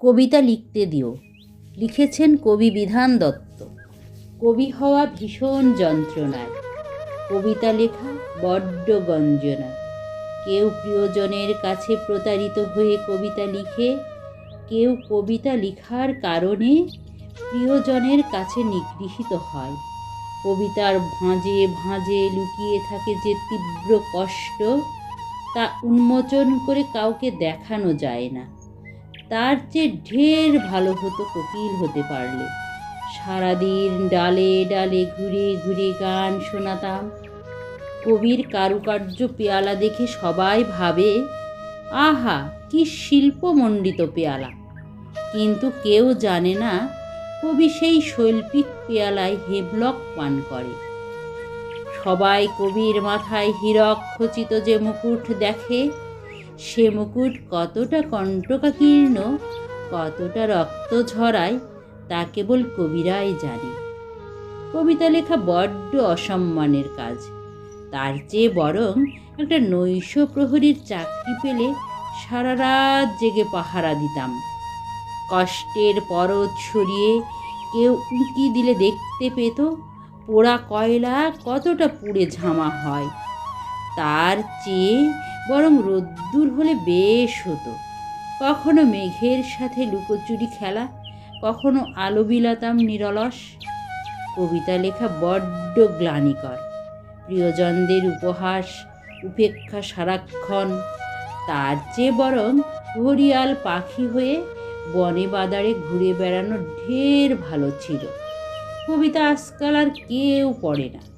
কবিতা লিখতে দিও। লিখেছেন কবি বিধান দত্ত। কবি হওয়া ভীষণ যন্ত্রণায় কবিতা লেখা বড্ড গঞ্জনা কেউ প্রিয়জনের কাছে প্রতারিত হয়ে কবিতা লিখে, কেউ কবিতা লিখার কারণে প্রিয়জনের কাছে নিগৃহীত হয়। কবিতার ভাঁজে ভাঁজে লুকিয়ে থাকে যে তীব্র কষ্ট, তা উন্মোচন করে কাউকে দেখানো যায় না। তার চেয়ে ঢের ভালো হতো কোকিল হতে পারলে। সারাদিন ডালে ডালে ঘুরে ঘুরে গান শোনাতাম। কবির কারুকার্য পেয়ালা দেখে সবাই ভাবে, আহা, কি শিল্পমণ্ডিত পেয়ালা। কিন্তু কেউ জানে না, কবি সেই শৈল্পিক পেয়ালায় হেবলক পান করে। সবাই কবির মাথায় হীরক খচিত যে মুকুট দেখে সে মুকুট কতটা কণ্টকাকীর্ণ, কতটা রক্ত ঝরায়, তা কেবল কবিরাই জানে। কবিতা লেখা বড্ড অসম্মানের কাজ। তার চেয়ে বরং একটা নৈশ প্রহরীর চাকরি পেলে সারা রাত জেগে পাহারা দিতাম। কষ্টের পরত সরিয়ে কেউ উঁকি দিলে দেখতে পেত পোড়া কয়লা কতটা পুড়ে ঝামা হয়। তার চেয়ে বরং রোদ্দুর হলে বেশ হতো। কখনো মেঘের সাথে লুকোচুরি খেলা, কখনো আলো বিলাতাম নিরলস। কবিতা লেখা বড্ড গ্লানিকর। প্রিয়জনদের উপহাস, উপেক্ষা সারাক্ষণ। তার চেয়ে বরং ঘড়িয়াল পাখি হয়ে বনে বাদারে ঘুরে বেড়ানো ঢের ভালো ছিল। কবিতা আজকাল আর কেউ পড়ে না।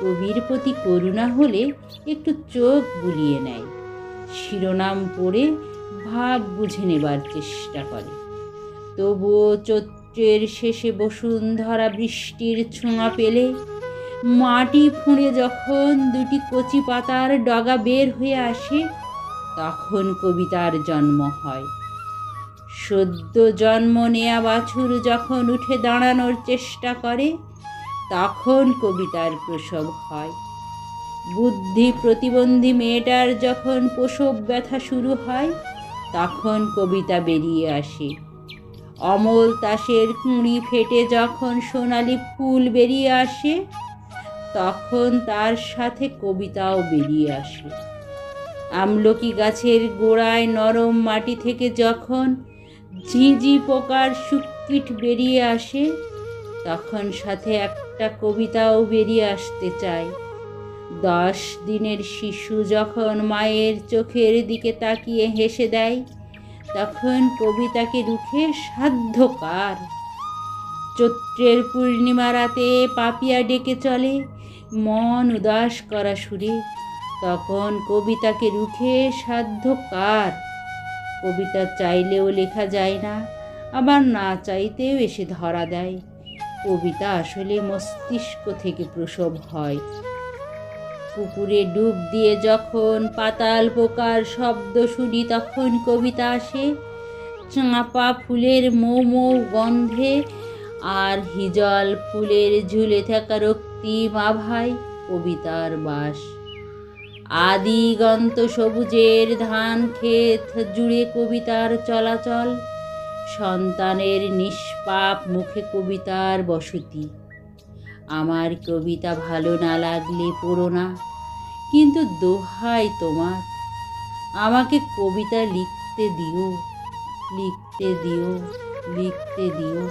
কবির প্রতি করুণা হলে একটু চোখ বুলিয়ে নেয়। শিরোনাম পড়ে ভাব বুঝে নেবার চেষ্টা করে। তবুও চৈত্রের শেষে বসুন্ধরা বৃষ্টির ছোঁয়া পেলে মাটি ফুঁড়ে যখন দুটি কচি পাতার ডগা বের হয়ে আসে, তখন কবিতার জন্ম হয়। সদ্য জন্ম নেয়া বাছুর যখন উঠে দাঁড়ানোর চেষ্টা করে তখন কবিতার প্রসব হয়। বুদ্ধি প্রতিবন্ধী মেয়েটার যখন প্রসব ব্যথা শুরু হয়, তখন কবিতা বেরিয়ে আসে। অমল তাসের কুঁড়ি ফেটে যখন সোনালি ফুল বেরিয়ে আসে, তখন তার সাথে কবিতাও বেরিয়ে আসে। আমলকি গাছের গোড়ায় নরম মাটি থেকে যখন ঝিঁঝি পোকার সুকৃট বেরিয়ে আসে, তখন সাথে একটা কবিতাও বেরিয়ে আসতে চায়। দশ দিনের শিশু যখন মায়ের চোখের দিকে তাকিয়ে হেসে দেয়, তখন কবিতাকে রুখে সাধ্য কার চৈত্রের পূর্ণিমা রাতে পাপিয়া ডেকে চলে, মন উদাস করা সুরে। তখন কবিতাকে রুখে সাধ্য কার কবিতা চাইলেও লেখা যায় না, আবার না চাইতেও এসে ধরা দেয়। কবিতা আসলে মস্তিষ্ক থেকে প্রসব হয়। পুকুরে ডুব দিয়ে যখন পাতাল পোকার শব্দ শুনি, তখন কবিতা আসে চাঁপা ফুলের মৌ মৌ গন্ধে, আর হিজল ফুলের ঝুলে থাকা রক্তিম আভায় কবিতার বাস। আদিগন্ত সবুজের ধান ক্ষেত জুড়ে কবিতার চলাচল, সন্তানের নিষ্পাপ মুখে কবিতার বসতি। আমার কবিতা ভালো না লাগলে পড়ো না, কিন্তু দোহাই তোমার। আমাকে কবিতা লিখতে দিও লিখতে দিও লিখতে দিও।